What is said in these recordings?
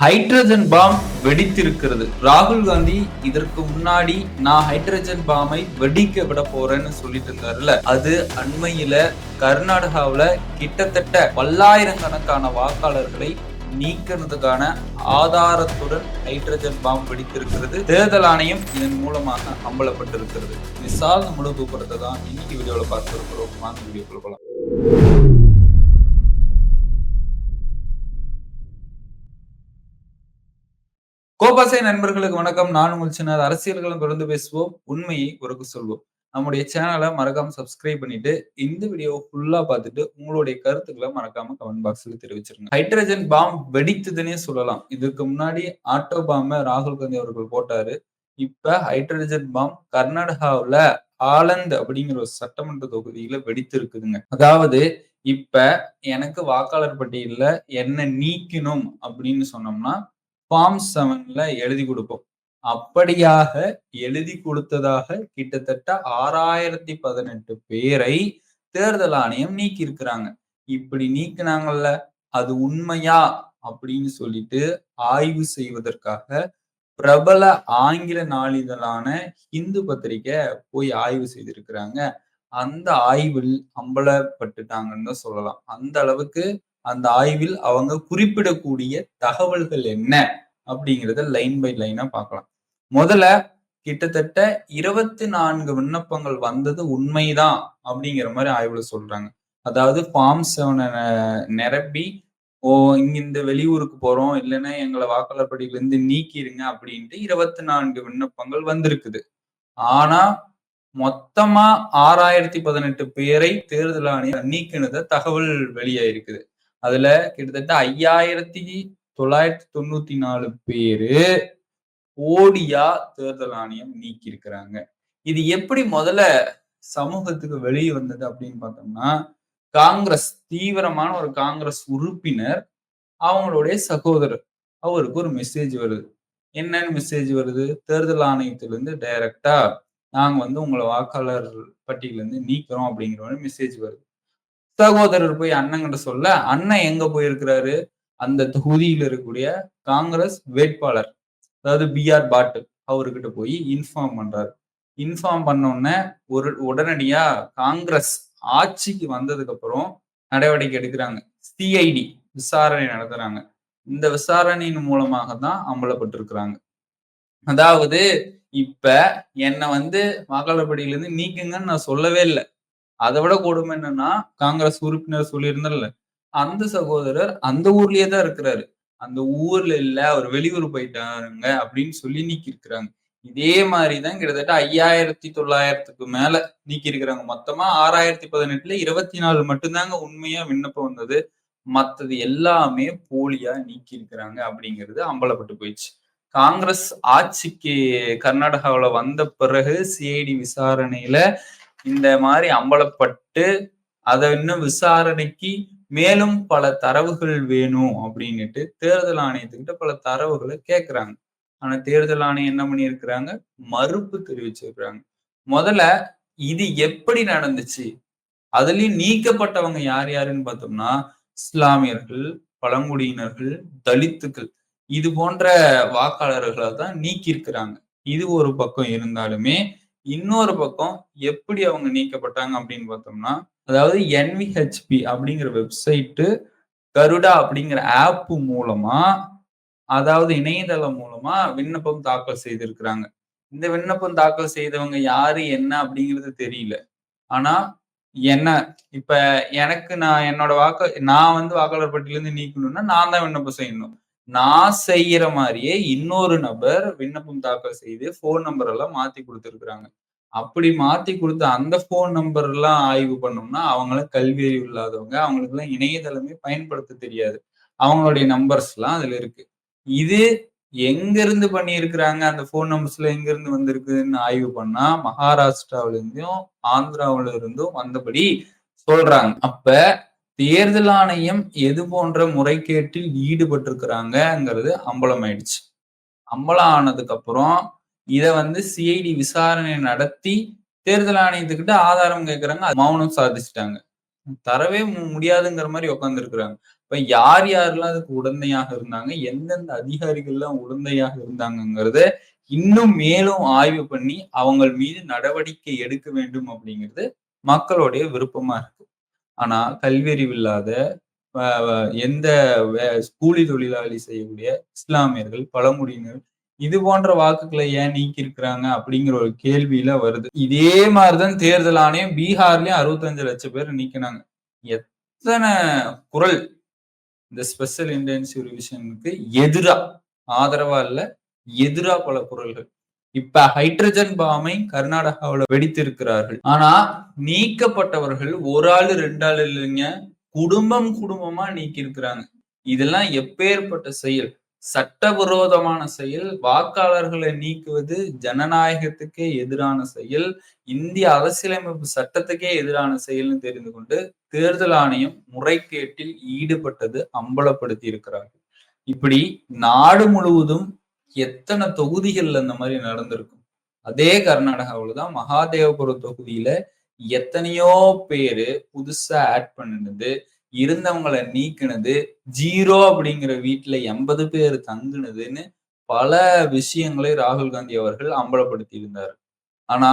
Hydrogen bomb வெடித்திருக்கிறது. ராகுல் காந்தி இதற்கு முன்னாடி நான் ஹைட்ரஜன் பாமை வெடிக்க விட போறேன்னு சொல்லிட்டு இருந்தாருல அது அண்மையில கர்நாடகாவில கிட்டத்தட்ட பல்லாயிரக்கணக்கான வாக்காளர்களை நீக்கிறதுக்கான ஆதாரத்துடன் ஹைட்ரஜன் பாம் வெடித்திருக்கிறது. தேர்தல் ஆணையம் இதன் மூலமாக அம்பலப்பட்டிருக்கிறது. விசாரணை முழு விபரத்தை தான் இன்னைக்கு வீடியோவில் பார்த்துருக்கிறோம். வாங்க வீடியோக்குள்ள போலாம். கோபாசை நண்பர்களுக்கு வணக்கம். நான் உங்கள் சின்ன அரசியல்களும் தொடர்ந்து பேசுவோம். உண்மையை உறக்கு சொல்வோம். நம்முடைய சேனலை மறக்காம சப்ஸ்கிரைப் பண்ணிட்டு இந்த வீடியோ ஃபுல்லா பார்த்துட்டு உங்களுடைய கருத்துக்களை மறக்காம கமெண்ட் பாக்ஸ்ல தெரிவிச்சிருங்க. ஹைட்ரஜன் பாம் வெடித்ததுன்னே சொல்லலாம். இதுக்கு முன்னாடி ஆட்டோ பாம்ப ராகுல் காந்தி அவர்கள் போட்டாரு. இப்ப ஹைட்ரஜன் பாம் கர்நாடகாவுல ஆலந்த் அப்படிங்கிற ஒரு சட்டமன்ற தொகுதியில வெடித்து இருக்குதுங்க அதாவது இப்ப எனக்கு வாக்காளர் பட்டியல்ல என்ன நீக்கணும் அப்படின்னு சொன்னோம்னா ஃபார்ம் செவன்ல எழுதி கொடுப்போம். அப்படியாக எழுதி கொடுத்ததாக கிட்டத்தட்ட ஆறாயிரத்தி பதினெட்டு பேரை தேர்தல் ஆணையம் நீக்கி இருக்கிறாங்க இப்படி நீக்கினாங்கல்ல அது உண்மையா அப்படின்னு சொல்லிட்டு ஆய்வு செய்வதற்காக பிரபல ஆங்கில நாளிதழான இந்து பத்திரிக்கை போய் ஆய்வு செய்திருக்கிறாங்க. அந்த ஆய்வில் அம்பலப்பட்டுட்டாங்கன்னு தான் சொல்லலாம். அந்த அளவுக்கு அந்த ஆய்வில் அவங்க குறிப்பிடக்கூடிய தகவல்கள் என்ன? அப்படிங்கிறத லைன் பை லைனா பார்க்கலாம். முதல்ல கிட்டத்தட்ட இருபத்தி நான்கு விண்ணப்பங்கள் வந்தது உண்மைதான் அப்படிங்கிற மாதிரி ஆய்வுல சொல்றாங்க. அதாவது ஃபார்ம் செவனை நிரப்பி ஓ இங்க இந்த வெளியூருக்கு போறோம் இல்லைன்னா எங்களை வாக்காளர் படியில இருந்து நீக்கிடுங்க அப்படின்ட்டு இருபத்தி நான்கு விண்ணப்பங்கள் வந்திருக்குது. ஆனா மொத்தமா ஆறாயிரத்தி பதினெட்டு பேரை தேர்தல் ஆணையம் நீக்கினத தகவல் வெளியாயிருக்குது. அதுல கிட்டத்தட்ட ஐயாயிரத்தி தொள்ளாயிரத்தி தொண்ணூத்தி நாலு பேரு ஓடியா தேர்தல் ஆணையம் நீக்கி இருக்கிறாங்க இது எப்படி முதல்ல சமூகத்துக்கு வெளியே வந்தது அப்படின்னு பார்த்தோம்னா காங்கிரஸ் தீவிரமான ஒரு காங்கிரஸ் உறுப்பினர் அவங்களுடைய சகோதரர் அவருக்கு ஒரு மெசேஜ் வருது. என்னன்னு மெசேஜ் வருது? தேர்தல் ஆணையத்திலிருந்து டைரக்டா நாங்க வந்து உங்களை வாக்காளர் பட்டியலேருந்து நீக்கிறோம் அப்படிங்கிற ஒரு மெசேஜ் வருது. சகோதரர் போய் அண்ணங்கிட்ட சொல்ல அண்ணன் எங்க போயிருக்கிறாரு? அந்த தொகுதியில் இருக்கக்கூடிய காங்கிரஸ் வேட்பாளர் அதாவது பி ஆர் பாட்டில் அவர்கிட்ட போய் இன்ஃபார்ம் பண்றாரு. இன்ஃபார்ம் பண்ணோடனே ஒரு உடனடியா காங்கிரஸ் ஆட்சிக்கு வந்ததுக்கு அப்புறம் நடவடிக்கை எடுக்கிறாங்க. சிஐடி விசாரணை நடத்துறாங்க. இந்த விசாரணையின் மூலமாக தான் அம்பலப்பட்டிருக்கிறாங்க. அதாவது இப்ப என்னை வந்து வாக்காளர்படியில இருந்து நீக்குங்கன்னு நான் சொல்லவே இல்லை. அதை விட கொடுமை என்னன்னா காங்கிரஸ் உறுப்பினர் சொல்லியிருந்தல அந்த சகோதரர் அந்த ஊர்லயே தான் இருக்கிறாரு. அந்த ஊர்ல இல்ல அவர் வெளியூர் போயிட்டாருங்க அப்படின்னு சொல்லி நீக்கி இருக்கிறாங்க இதே மாதிரிதான் கிட்டத்தட்ட ஐயாயிரத்தி தொள்ளாயிரத்துக்கு மேல நீக்கி இருக்கிறாங்க மொத்தமா ஆறாயிரத்தி பதினெட்டுல இருபத்தி நாலு மட்டும்தாங்க உண்மையா விண்ணப்பம் வந்தது. மத்தது எல்லாமே போலியா நீக்கி இருக்கிறாங்க அப்படிங்கிறது அம்பலப்பட்டு போயிடுச்சு. காங்கிரஸ் ஆட்சிக்கு கர்நாடகாவில வந்த பிறகு சிஐடி விசாரணையில இந்த மாதிரி அம்பலப்பட்டு அதை இன்னும் விசாரணைக்கு மேலும் பல தரவுகள் வேணும் அப்படின்னுட்டு தேர்தல் ஆணையத்துக்கிட்ட பல தரவுகளை கேட்குறாங்க ஆனா தேர்தல் ஆணையம் என்ன பண்ணியிருக்கிறாங்க? மறுப்பு தெரிவிச்சிருக்கிறாங்க. முதல்ல இது எப்படி நடந்துச்சு? அதுலயும் நீக்கப்பட்டவங்க யார் யாருன்னு பார்த்தோம்னா இஸ்லாமியர்கள் பழங்குடியினர்கள் தலித்துக்கள். இது போன்ற வாக்காளர்களை தான் நீக்கியிருக்கிறாங்க. இது ஒரு பக்கம் இருந்தாலுமே இன்னொரு பக்கம் எப்படி அவங்க நீக்கப்பட்டாங்க அப்படின்னு பார்த்தோம்னா அதாவது என்விஹெச்பி அப்படிங்கிற வெப்சைட்டு கருடா அப்படிங்கிற ஆப் மூலமா அதாவது இணையதளம் மூலமா விண்ணப்பம் தாக்கல் செய்திருக்கிறாங்க. இந்த விண்ணப்பம் தாக்கல் செய்தவங்க யாரு என்ன அப்படிங்கிறது தெரியல. ஆனா என்ன இப்ப எனக்கு நான் என்னோட வாக்கு நான் வந்து வாக்காளர் பட்டியலேருந்து நீக்கணும்னா நான் தான் விண்ணப்பம் செய்யணும். நான் செய்யற மாதிரியே இன்னொரு நபர் விண்ணப்பம் தாக்கல் செய்து போன் நம்பர் எல்லாம் மாத்தி கொடுத்துருக்குறாங்க. அப்படி மாத்தி கொடுத்த அந்த போன் நம்பர் எல்லாம் ஆய்வு பண்ணோம்னா அவங்களும் கல்வி அறிவு இல்லாதவங்க அவங்களுக்கு எல்லாம் இணையதளமே பயன்படுத்த தெரியாது. அவங்களுடைய நம்பர்ஸ் எல்லாம் அதுல இருக்கு. இது எங்க இருந்து பண்ணியிருக்கிறாங்க? அந்த போன் நம்பர்ஸ்ல எங்க இருந்து வந்திருக்குன்னு ஆய்வு பண்ணா மகாராஷ்டிராவில இருந்தும் ஆந்திராவில இருந்தும் வந்தபடி சொல்றாங்க. அப்ப தேர்தல் ஆணையம் எது போன்ற முறைகேட்டில் ஈடுபட்டிருக்கிறாங்கிறது அம்பலம் ஆயிடுச்சு அம்பலம் ஆனதுக்கு அப்புறம் இத வந்து சிஐடி விசாரணை நடத்தி தேர்தல் ஆணையத்துக்கிட்ட ஆதாரம் கேட்கறாங்க. மௌனம் சாதிச்சிட்டாங்க. தரவே முடியாதுங்கிற மாதிரி உட்காந்துருக்குறாங்க இப்ப யார் யாரெல்லாம் அதுக்கு உடந்தையாக இருந்தாங்க? எந்தெந்த அதிகாரிகள்லாம் உடந்தையாக இருந்தாங்கங்கிறத இன்னும் மேலும் ஆய்வு பண்ணி அவங்க மீது நடவடிக்கை எடுக்க வேண்டும் அப்படிங்கிறது மக்களுடைய விருப்பமா இருக்கு. ஆனா கல்வியறிவு இல்லாத எந்த கூலி தொழிலாளி செய்யக்கூடிய இஸ்லாமியர்கள் பழங்குடியினர் இது போன்ற வாக்குகளை ஏன் நீக்கி இருக்கிறாங்க அப்படிங்கிற ஒரு கேள்வியில வருது. இதே மாதிரிதான் தேர்தல் ஆணையம் பீகார்லயும் அறுபத்தஞ்சு லட்சம் பேர் நீக்கினாங்க. எத்தனை குரல் இந்த ஸ்பெஷல் இன்டென்சிவ் ரிவிஷனுக்கு எதிரா ஆதரவா இல்ல எதிரா பல குரல்கள். இப்ப ஹைட்ரஜன் பாமை கர்நாடகாவில் வெடித்திருக்கிறார்கள். ஆனா நீக்கப்பட்டவர்கள் ஒரு ஆளு ரெண்டு ஆள் இல்லைங்க. குடும்பம் குடும்பமா நீக்கி இருக்கிறாங்க இதெல்லாம் எப்பேற்பட்ட செயல்? சட்டவிரோதமான செயல். வாக்காளர்களை நீக்குவது ஜனநாயகத்துக்கே எதிரான செயல். இந்திய அரசியலமைப்பு சட்டத்துக்கே எதிரான செயல்னு தெரிந்து கொண்டு தேர்தல் ஆணையம் முறைகேட்டில் ஈடுபட்டது அம்பலப்படுத்தி இருக்கிறார்கள் இப்படி நாடு முழுவதும் எத்தனை தொகுதிகள்ல அந்த மாதிரி நடந்திருக்கும்? அதே கர்நாடகாவில தான் மகாதேவபுரம் தொகுதியில எத்தனையோ பேரு புதுசா ஆட் பண்ணினது இருந்தவங்களை நீக்கினது ஜீரோ அப்படிங்கிற வீட்டுல எண்பது பேர் தங்குனதுன்னு பல விஷயங்களை ராகுல் காந்தி அவர்கள் அம்பலப்படுத்தி இருந்தார். ஆனா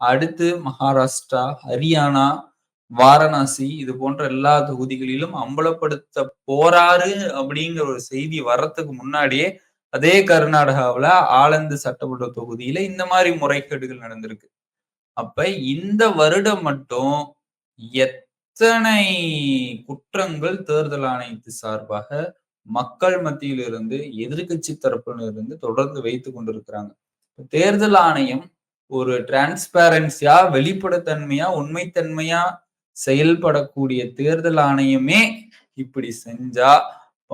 அடுத்து மகாராஷ்டிரா ஹரியானா வாரணாசி இது போன்ற எல்லா தொகுதிகளிலும் அம்பலப்படுத்த போறாரு அப்படிங்கிற ஒரு செய்தி வர்றதுக்கு முன்னாடியே அதே கர்நாடகாவில் ஆலந்து சட்டமன்ற தொகுதியில இந்த மாதிரி முறைகேடுகள் நடந்திருக்கு. அப்ப இந்த வருடம் மட்டும் எத்தனை குற்றங்கள் தேர்தல் ஆணையத்து சார்பாக மக்கள் மத்தியிலிருந்து எதிர்கட்சி தரப்புல இருந்து தொடர்ந்து வைத்து கொண்டிருக்கிறாங்க. தேர்தல் ஆணையம் ஒரு டிரான்ஸ்பேரன்சியா வெளிப்படத்தன்மையா உண்மைத்தன்மையா செயல்படக்கூடிய தேர்தல் ஆணையமே இப்படி செஞ்சா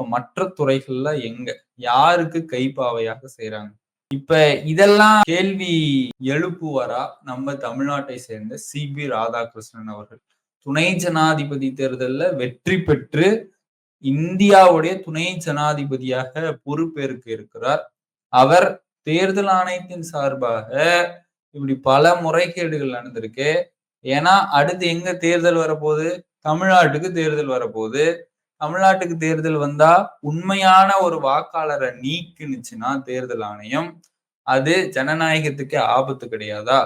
மற்ற துறைகள்ல எங்க? யாருக்கு கைப்பாவையாக செய்யறாங்க இப்ப இதெல்லாம் கேள்வி எழுப்புவாரா நம்ம தமிழ்நாட்டை சேர்ந்த சி. பி. ராதாகிருஷ்ணன் அவர்கள்? துணை ஜனாதிபதி தேர்தலில் வெற்றி பெற்று இந்தியாவுடைய துணை ஜனாதிபதியாக பொறுப்பேற்க இருக்கிறார். அவர் தேர்தல் ஆணையத்தின் சார்பாக இப்படி பல முறைகேடுகள் நடந்திருக்கு. ஏன்னா அடுத்து எங்க தேர்தல் வரப்போகுது? தமிழ்நாட்டுக்கு தேர்தல் வரப்போகுது. தமிழ்நாட்டுக்கு தேர்தல் வந்தா உண்மையான ஒரு வாக்காளரை நீக்குனுச்சுன்னா தேர்தல் ஆணையம் அது ஜனநாயகத்துக்கு ஆபத்து கிடையாதா?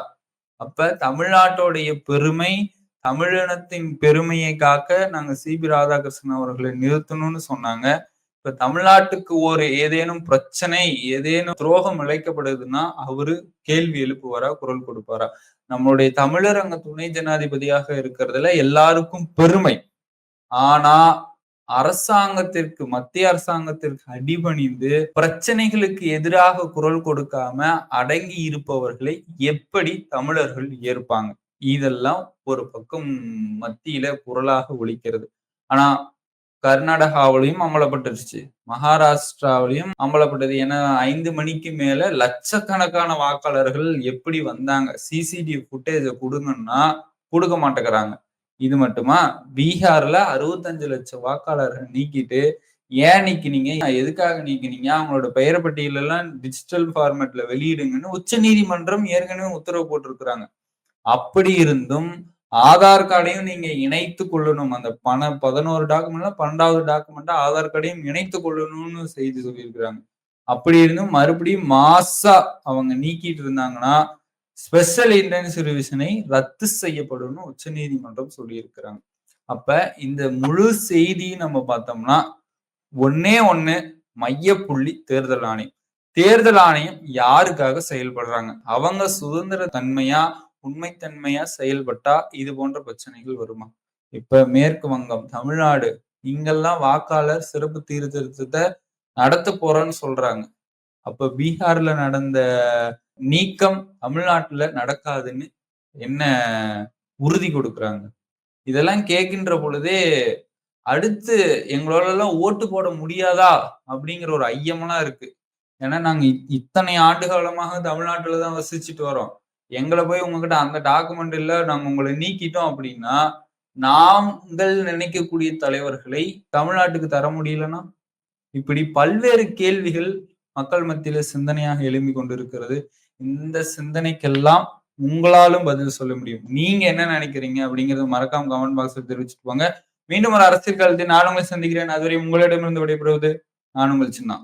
அப்ப தமிழ்நாட்டோடைய பெருமை தமிழினத்தின் பெருமையை காக்க நாங்க சிபி ராதாகிருஷ்ணன் அவர்களை நிறுத்தணும்னு சொன்னாங்க. இப்ப தமிழ்நாட்டுக்கு ஒரு ஏதேனும் பிரச்சனை ஏதேனும் துரோகம் இழைக்கப்படுதுன்னா அவரு கேள்வி எழுப்புவாரா குரல் கொடுப்பாரா? நம்மளுடைய தமிழர் அங்க துணை ஜனாதிபதியாக இருக்கிறதுல எல்லாருக்கும் பெருமை. ஆனா அரசாங்கத்திற்கு மத்திய அரசாங்கத்திற்கு அடிபணிந்து பிரச்சனைகளுக்கு எதிராக குரல் கொடுக்காம அடங்கி இருப்பவர்களை எப்படி தமிழர்கள் ஏற்பாங்க? இதெல்லாம் ஒரு பக்கம் மத்தியில குரலாக ஒழிக்கிறது ஆனா கர்நாடகாவிலையும் அமலப்பட்டுருச்சு மகாராஷ்டிராவிலையும் அமலப்பட்டது ஏன்னா ஐந்து மணிக்கு மேல லட்சக்கணக்கான வாக்காளர்கள் எப்படி வந்தாங்க? சிசிடிவி ஃபுட்டேஜை கொடுங்கன்னா கொடுக்க மாட்டேங்கிறாங்க. இது மட்டுமா? பீகார்ல அறுபத்தஞ்சு லட்சம் வாக்காளர்கள் நீக்கிட்டு ஏன் நீக்கினீங்க? எதுக்காக நீக்கினீங்க? அவங்களோட பெயர் பட்டியல எல்லாம் டிஜிட்டல் ஃபார்மேட்ல வெளியிடுங்கன்னு உச்ச நீதிமன்றம் ஏற்கனவே உத்தரவு போட்டிருக்கிறாங்க. அப்படி இருந்தும் ஆதார் கார்டையும் நீங்க இணைத்து கொள்ளணும். அந்த பண பதினோரு டாக்குமெண்ட்ல பன்னெண்டாவது டாக்குமெண்ட்டா ஆதார் கார்டையும் இணைத்து கொள்ளணும்னு செய்தி சொல்லியிருக்கிறாங்க. அப்படி இருந்தும் மறுபடியும் மாசா அவங்க நீக்கிட்டு இருந்தாங்கன்னா ஸ்பெஷல் இன்டென்ஸ் ரிவிஷனை ரத்து செய்யப்படும் உச்ச நீதிமன்றம் சொல்லியிருக்கிறாங்க. அப்ப இந்த முழு செய்தியும் நம்ம பார்த்தோம்னா ஒன்னே ஒண்ணு மையப்புள்ளி தேர்தல் ஆணையம். தேர்தல் ஆணையம் யாருக்காக செயல்படுறாங்க? அவங்க சுதந்திர தன்மையா உண்மைத்தன்மையா செயல்பட்டா இது போன்ற பிரச்சனைகள் வருமா? இப்ப மேற்கு வங்கம் தமிழ்நாடு இங்கெல்லாம் வாக்காளர் சிறப்பு தீர்த்திருத்தத்தை நடத்த போறோன்னு சொல்றாங்க. அப்ப பீகார்ல நடந்த நீக்கம் தமிழ்நாட்டுல நடக்காதுன்னு என்ன உறுதி கொடுக்குறாங்க? இதெல்லாம் கேட்கின்ற பொழுதே அடுத்து எங்களால எல்லாம் ஓட்டு போட முடியாதா? அப்படிங்கிற ஒரு ஐயமெல்லாம் இருக்கு. ஏன்னா நாங்க இத்தனை ஆண்டு காலமாக தமிழ்நாட்டுலதான் வசிச்சுட்டு வரோம். எங்களை போய் உங்ககிட்ட அந்த டாக்குமெண்ட் இல்ல நாங்க உங்களை நீக்கிட்டோம் அப்படின்னா நாங்கள் நினைக்கக்கூடிய தலைவர்களை தமிழ்நாட்டுக்கு தர முடியலன்னா இப்படி பல்வேறு கேள்விகள் மக்கள் மத்தியில சிந்தனையாக எழும்பி கொண்டிருக்கிறது. இந்த சிந்தனைக்கெல்லாம் உங்களாலும் பதில் சொல்ல முடியும். நீங்க என்ன நினைக்கிறீங்க அப்படிங்கறது மறக்காம கமெண்ட் பாக்ஸ்ல தெரிவிச்சுட்டு போங்க. மீண்டும் ஒரு அரசியல் காலத்தில் நான் உங்களை சந்திக்கிறேன். அதுவரை உங்களிடமிருந்து விடைபெறுவது நான் உங்கள் சின்ன.